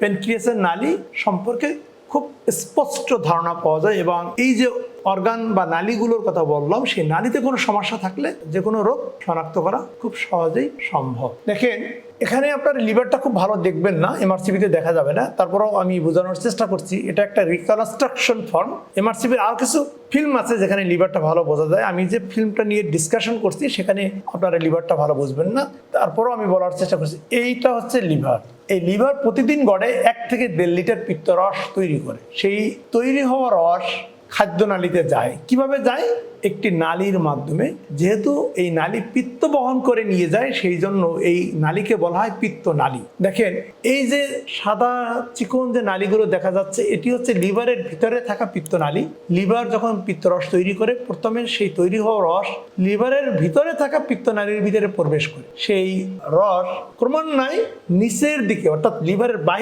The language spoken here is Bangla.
প্যানক্রিয়াসের নালী সম্পর্কে খুব স্পষ্ট ধারণা পাওয়া যায় এবং এই যে অর্গান বা নালীগুলোর কথা বললাম, সেই নালীতে কোনো সমস্যা থাকলে যে কোনো রোগ শনাক্ত করা খুব সহজেই সম্ভব। দেখেন, এখানে আপনার লিভারটা খুব ভালো দেখবেন না, এমআরসিপিতে দেখা যাবে না। তারপরেও আমি বোঝানোর চেষ্টা করছি, এটা একটা রিকনস্ট্রাকশন ফর্ম এমআরসিপির আর কিছু ফিল্ম আছে যেখানে লিভারটা ভালো বোঝা যায়। আমি যে ফিল্মটা নিয়ে ডিসকাশন করছি, সেখানে আপনারা লিভারটা ভালো বুঝবেন না। তারপরেও আমি বলার চেষ্টা করছি, এইটা হচ্ছে লিভার। এই লিভার প্রতিদিন গড়ে এক থেকে দেড় লিটার পিত্ত রস তৈরি করে। সেই তৈরি হওয়া রস খাদ্যনালীতে যায়। কীভাবে যায়? একটি নালীর মাধ্যমে। যেহেতু এই নালী পিত্ত বহন করে নিয়ে যায় সেই জন্য এই নালীকে বলা হয় পিত্ত নালী। দেখেন, এই যে সাদা চিকন যে নালীগুলো দেখা যাচ্ছে, এটি হচ্ছে লিভারের ভিতরে থাকা পিত্ত নালী। লিভার যখন পিত্তরস তৈরি করে, প্রথমে সেই তৈরি হওয়া রস লিভারের ভিতরে থাকা পিত্ত নালীর ভিতরে প্রবেশ করে। সেই রস ক্রমান্বয়ে নিচের দিকে, অর্থাৎ লিভারের বাহির